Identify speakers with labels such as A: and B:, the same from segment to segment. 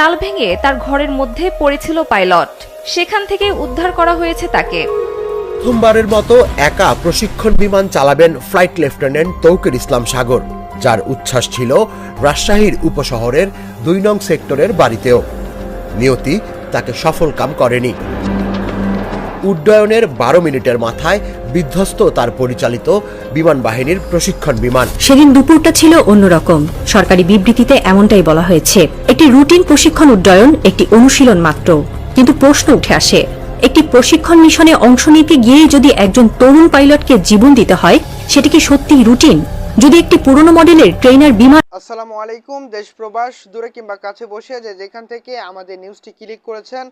A: চাল ভেঙে তার ঘরের মধ্যে পড়েছিল পাইলট। সেখান থেকে উদ্ধার করা হয়েছে তাকে।
B: প্রথমবারের মতো একা প্রশিক্ষণ বিমান চালাবেন ফ্লাইট লেফটেন্যান্ট তৌকির ইসলাম সাগর, যার উচ্ছ্বাস ছিল রাজশাহীর উপশহরের দুই নং সেক্টরের বাড়িতেও। নিয়তি তাকে সফল কাম করেনি। উড্ডয়নের বারো মিনিটের মাথায় বিধ্বস্ত তার পরিচালিত বিমান বাহিনীর প্রশিক্ষণ বিমান।
C: সেদিন দুপুরটা ছিল অন্যরকম। সরকারি বিবৃতিতে এমনটাই বলা হয়েছে। একটি রুটিন প্রশিক্ষণ উড্ডয়ন একটি অনুশীলন মাত্র। কিন্তু প্রশ্ন উঠে আসে একটি প্রশিক্ষণ মিশনে অংশ নিতে গিয়ে যদি একজন তরুণ পাইলটকে জীবন দিতে হয় সেটা কি সত্যি রুটিন? যদি একটি পুরনো মডেলের ট্রেনার বিমান
D: আসসালামু আলাইকুম দেশ প্রবাস দূরে কিংবা কাছে বসে যে যেখান থেকে আমাদের নিউজটি ক্লিক করেছেন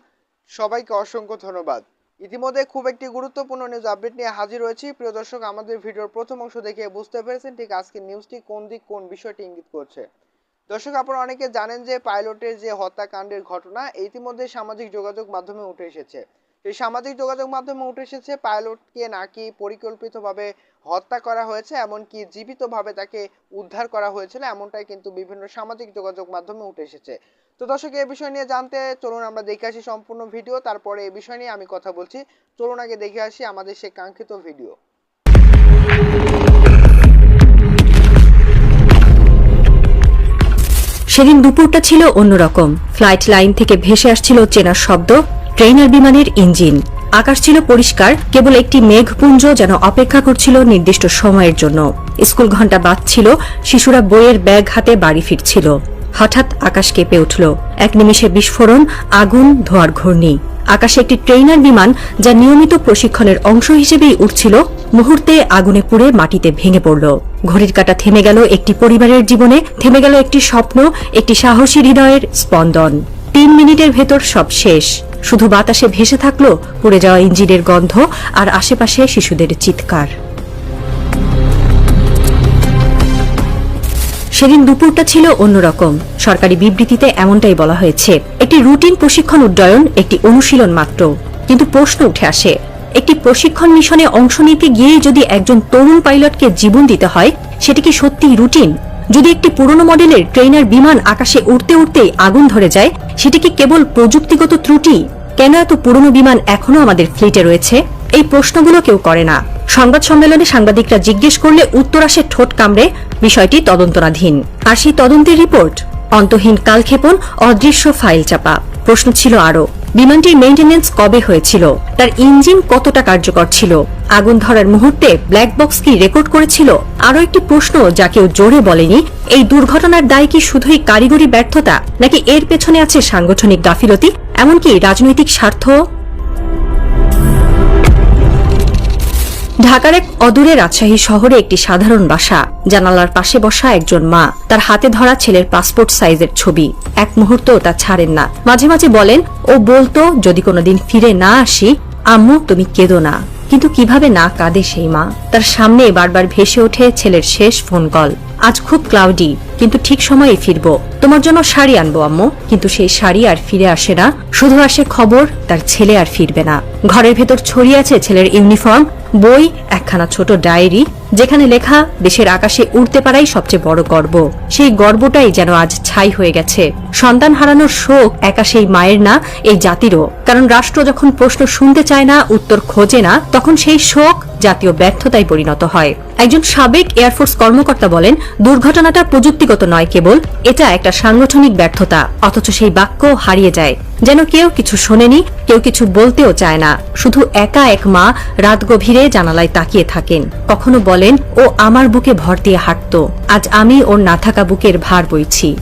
D: সবাইকে অসংখ্য ধন্যবাদ। ইতিমধ্যে খুব একটি গুরুত্বপূর্ণ নিউজ আপডেট নিয়ে হাজির হয়েছি। প্রিয় দর্শক, আমাদের ভিডিওর প্রথম অংশ দেখে বুঝতে পেরেছেন ঠিক আজকে নিউজটি কোন দিক কোন বিষয়টি ইঙ্গিত করছে। দর্শক, আপনারা অনেকে জানেন যে পাইলটের যে হত্যাকাণ্ডের ঘটনা, ইতিমধ্যে সামাজিক যোগাযোগ মাধ্যমে উঠে এসেছে। এই সামাজিক যোগাযোগ মাধ্যমে উঠে এসেছে পাইলটকে নাকি পরিকল্পিতভাবে হত্যা করা হয়েছে, এমনকি জীবিতভাবে তাকে উদ্ধার করা হয়েছিল, এমনটাই কিন্তু বিভিন্ন সামাজিক যোগাযোগ মাধ্যমে উঠে এসেছে। তো দর্শক এই বিষয় নিয়ে জানতে চলুন আমরা দেখে আসি সম্পূর্ণ ভিডিও, তারপরে এই বিষয় নিয়ে আমি কথা বলছি। চলুন আগে দেখে আসি আমাদের সে কাঙ্ক্ষিত ভিডিও।
C: সেদিন দুপুরটা ছিল অন্যরকম। ফ্লাইট লাইন থেকে ভেসে আসছিল চেনার শব্দ। ট্রেনার বিমানের ইঞ্জিন। আকাশ ছিল পরিষ্কার, কেবল একটি মেঘপুঞ্জ যেন অপেক্ষা করছিল নির্দিষ্ট সময়ের জন্য। স্কুল ঘণ্টা বাজছিল, শিশুরা বইয়ের ব্যাগ হাতে বাড়ি ফিরছিল। হঠাৎ আকাশ কেঁপে উঠল। এক নিমিষে বিস্ফোরণ, আগুন, ধোয়ার ঘূর্ণি। আকাশে একটি ট্রেনার বিমান, যা নিয়মিত প্রশিক্ষণের অংশ হিসেবেই উঠছিল, মুহূর্তে আগুনে পুড়ে মাটিতে ভেঙে পড়ল। ঘড়ির কাটা থেমে গেল একটি পরিবারের জীবনে, থেমে গেল একটি স্বপ্ন, একটি সাহসী হৃদয়ের স্পন্দন। তিন মিনিটের ভেতর সব শেষ। শুধু বাতাসে ভেসে থাকল পুড়ে যাওয়া ইঞ্জিনের গন্ধ আর আশেপাশে শিশুদের চিৎকার। সেদিন দুপুরটা ছিল অন্যরকম। সরকারি বিবৃতিতে এমনটাই বলা হয়েছে। একটি রুটিন প্রশিক্ষণ উড্ডয়ন, একটি অনুশীলন মাত্র। কিন্তু প্রশ্ন উঠে আসে, একটি প্রশিক্ষণ মিশনে অংশ নিতে গিয়ে যদি একজন তরুণ পাইলটকে জীবন দিতে হয়, সেটি কি সত্যি রুটিন? যদি একটি পুরনো মডেলের ট্রেনার বিমান আকাশে উড়তে উড়তেই আগুন ধরে যায়, সেটি কি কেবল প্রযুক্তিগত ত্রুটি? কেন এত পুরনো বিমান এখনও আমাদের ফ্লিটে রয়েছে? এই প্রশ্নগুলো কেউ করে না। সংবাদ সম্মেলনে সাংবাদিকরা জিজ্ঞেস করলে উত্তর আসে ঠোঁট কামড়ে, বিষয়টি তদন্তনাধীন। আর সেই তদন্তের রিপোর্ট? অন্তহীন কালক্ষেপণ, অদৃশ্য ফাইল চাপা। প্রশ্ন ছিল আরও। বিমানটির মেইন্টেনেন্স কবে হয়েছিল? তার ইঞ্জিন কতটা কার্যকর ছিল? আগুন ধরার মুহূর্তে ব্ল্যাক বক্স কি রেকর্ড করেছিল? আরও একটি প্রশ্ন যা কেউ জোরে বলেনি, এই দুর্ঘটনার দায় কি শুধুই কারিগরি ব্যর্থতা, নাকি এর পেছনে আছে সাংগঠনিক গাফিলতি? এমনকি রাজনৈতিক স্বার্থ ঢাকার এক অদূরে রাজশাহী শহরে একটি সাধারণ বাসা। জানালার পাশে বসা একজন মা, তার হাতে ধরা ছেলের পাসপোর্ট সাইজের ছবি। এক মুহূর্তও তা ছাড়েন না। মাঝে মাঝে বলেন, ও বলতো, যদি কোনোদিন ফিরে না আসি, আম্মু, তুমি কেঁদো না। কিন্তু কীভাবে না কাঁদে সেই মা? তার সামনে বারবার ভেসে ওঠে ছেলের শেষ ফোন কল। আজ খুব ক্লাউডি কিন্তু ঠিক সময়ে ফিরব। তোমার জন্য শাড়ি আনব, আম্মু। কিন্তু সেই শাড়ি আর ফিরে আসে না। শুধু আসে খবর, তার ছেলে আর ফিরবে না। ঘরের ভেতর ছড়িয়ে আছে ছেলের ইউনিফর্ম বই, একখানা ছোট ডায়েরি যেখানে লেখা, দেশের আকাশে উড়তে পারাই সবচেয়ে বড় গর্ব। সেই গর্বটাই যেন আজ ছাই হয়ে গেছে। সন্তান হারানোর শোক একা সেই মায়ের না, এই জাতিরও। কারণ রাষ্ট্র যখন প্রশ্ন শুনতে চায় না, উত্তর খোঁজে না, তখন সেই শোক জাতীয় ব্যর্থতায় পরিণত হয়। একজন সাবেক এয়ারফোর্স কর্মকর্তা বলেন, দুর্ঘটনাটা প্রযুক্তিগত নয় কেবল, এটা একটা সাংগঠনিক ব্যর্থতা, অথচ সেই বাক্য হারিয়ে যায়। যেন কেউ কিছু শোনেনি, কেউ কিছু বলতেও চায় না। শুধু একা এক মা রাত গভীরে জানালায় তাকিয়ে থাকেন। কখনো বলেন, ও আমার বুকে ভর দিয়ে হাঁটত। আজ আমি ওর না থাকা বুকের ভার বইছি।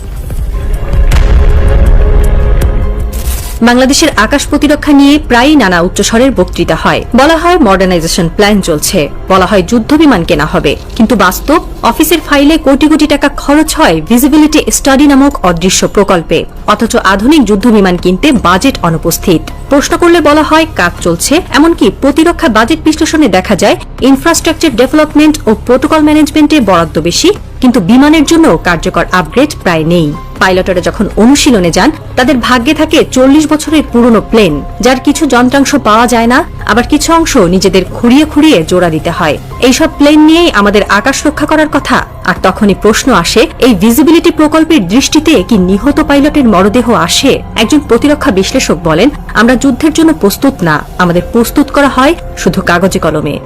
C: বাংলাদেশের আকাশ প্রতিরক্ষা নিয়ে প্রায়ই নানা উচ্চস্বরের বক্তৃতা হয়। বলা হয় মডার্নাইজেশন প্ল্যান চলছে। বলা হয়, যুদ্ধ বিমান কেনা হবে। কিন্তু বাস্তব, অফিসের ফাইলে কোটি কোটি টাকা খরচ হয় ভিজিবিলিটি স্টাডি নামক অদৃশ্য প্রকল্পে। অথচ আধুনিক যুদ্ধ বিমান কিনতে বাজেট অনুপস্থিত। প্রশ্ন করলে বলা হয়, কাজ চলছে। এমনকি প্রতিরক্ষা বাজেট বিশ্লেষণে দেখা যায় ইনফ্রাস্ট্রাকচার ডেভেলপমেন্ট ও প্রোটোকল ম্যানেজমেন্টে বরাদ্দ বেশি। কিন্তু বিমানের জন্য কার্যকর আপগ্রেড প্রায় নেই। পাইলটেরা যখন অনুশীলনে যান, তাদের ভাগ্যে থাকে চল্লিশ বছরের পুরনো প্লেন, যার কিছু যন্ত্রাংশ পাওয়া যায় না, আবার কিছু অংশ নিজেদের খুঁড়িয়ে খুঁড়িয়ে জোড়া দিতে হয়। এইসব প্লেন নিয়েই আমাদের আকাশ রক্ষা করার কথা। আর তখনই প্রশ্ন আসে, এই ভিজিবিলিটি প্রকল্পের দৃষ্টিতে কি নিহত পাইলটের মরদেহ আসে? একজন প্রতিরক্ষা বিশ্লেষক বলেন, আমরা যুদ্ধের জন্য প্রস্তুত না। আমাদের প্রস্তুত করা হয় শুধু কাগজে কলমে।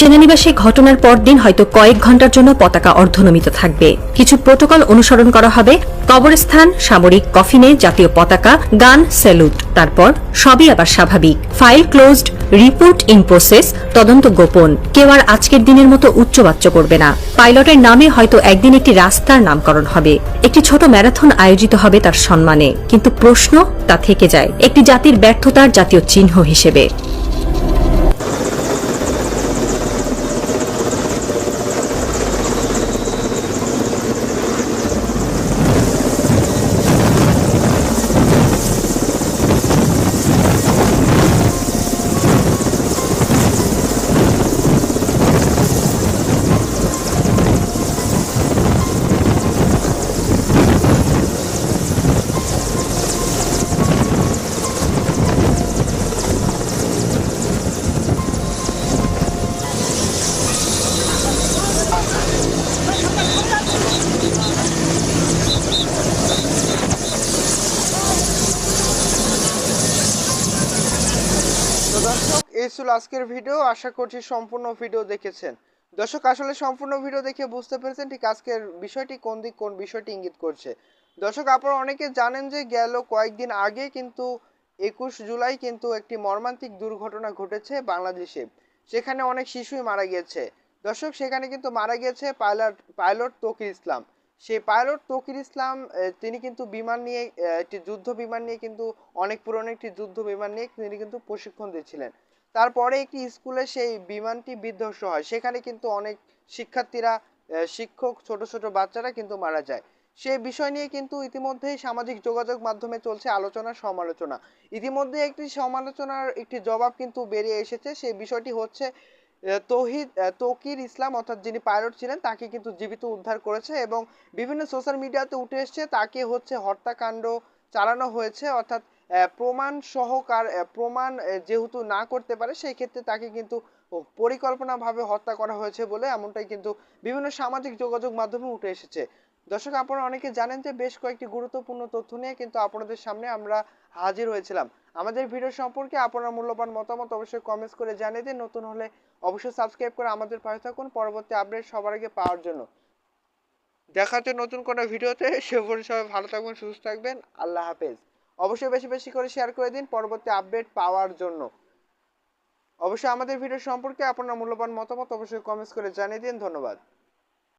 C: সেনানিবাসে ঘটনার পরদিন হয়তো কয়েক ঘণ্টার জন্য পতাকা অর্ধনমিত থাকবে। কিছু প্রোটোকল অনুসরণ করা হবে। কবরস্থান, সামরিক কফিনে জাতীয় পতাকা, গান, স্যালুট। তারপর সবই আবার স্বাভাবিক। File closed, report in process, তদন্ত গোপন। কেউ আর আজকের দিনের মতো উচ্চবাচ্য করবে না। পাইলটের নামে হয়তো একদিন একটি রাস্তার নামকরণ হবে। একটি ছোট ম্যারাথন আয়োজিত হবে তার সম্মানে। কিন্তু প্রশ্ন তা থেকে যায়। একটি জাতির ব্যর্থতার জাতীয় চিহ্ন হিসেবে।
D: এই আজকের ভিডিও। আশা করছি সম্পূর্ণ ভিডিও দেখেছেন। দর্শক, আসলে সম্পূর্ণ ভিডিও দেখে বুঝতে পেরেছেন ঠিক আজকের বিষয়টি কোন দিক, কোন বিষয়টি ইঙ্গিত করছে। দর্শক, আপনারা অনেকে জানেন যে গেল কয়েকদিন আগে কিন্তু একুশ জুলাই কিন্তু একটি মর্মান্তিক দুর্ঘটনা ঘটেছে বাংলাদেশে। সেখানে অনেক শিশুই মারা গিয়েছে। দর্শক, সেখানে কিন্তু মারা গিয়েছে পাইলট পাইলট তকির ইসলাম। সেই পাইলট তকির ইসলাম তিনি কিন্তু বিমান নিয়ে একটি যুদ্ধ বিমান নিয়ে কিন্তু, অনেক পুরনো একটি যুদ্ধ বিমান নিয়ে তিনি কিন্তু প্রশিক্ষণ দিচ্ছিলেন তারপরে একটি স্কুলে সেই বিমানটি বিধ্বস্ত হয়। সেখানে কিন্তু অনেক শিক্ষার্থীরা শিক্ষক, ছোট ছোট বাচ্চারা কিন্তু মারা যায়। সেই বিষয় নিয়ে কিন্তু ইতিমধ্যেই সামাজিক যোগাযোগ মাধ্যমে চলছে আলোচনা, সমালোচনা। ইতিমধ্যে একটি সমালোচনার একটি জবাব কিন্তু বেরিয়ে এসেছে। সেই বিষয়টি হচ্ছে তৌহিদ তৌকির ইসলাম অর্থাৎ যিনি পাইলট ছিলেন, তাকে কিন্তু জীবিত উদ্ধার করেছে এবং বিভিন্ন সোশ্যাল মিডিয়াতে উঠে এসছে, তাকে হচ্ছে হত্যাকাণ্ড চালানো হয়েছে। অর্থাৎ প্রমাণ সহকার প্রমাণ যেহেতু না করতে পারে, সেই ক্ষেত্রে তাকে কিন্তু পরিকল্পনাভাবে হত্যা করা হয়েছে বলে এমনটাই কিন্তু বিভিন্ন সামাজিক যোগাযোগ মাধ্যমে উঠে এসেছে। দর্শক, আপনারা অনেকে জানেন যে বেশ কয়েকটি গুরুত্বপূর্ণ তথ্য নিয়ে কিন্তু আপনাদের সামনে আমরা হাজির হয়েছিলাম। আমাদের ভিডিও সম্পর্কে আপনার মূল্যবান মতামত অবশ্যই কমেন্টস করে জানিয়ে দিন। নতুন হলে অবশ্যই সাবস্ক্রাইব করে আমাদের পাশে থাকুন। পরবর্তী আপডেট সবার আগে পাওয়ার জন্য। দেখা হচ্ছে নতুন কোনো ভিডিওতে। সে সবাই ভালো থাকবেন, সুস্থ থাকবেন। আল্লাহ হাফেজ। অবশ্যই বেশি বেশি করে শেয়ার করে দিন পরবর্তী আপডেট পাওয়ার জন্য। অবশ্যই আমাদের ভিডিও সম্পর্কে আপনার মূল্যবান মতামত অবশ্যই কমেন্টস করে জানিয়ে দিন। ধন্যবাদ।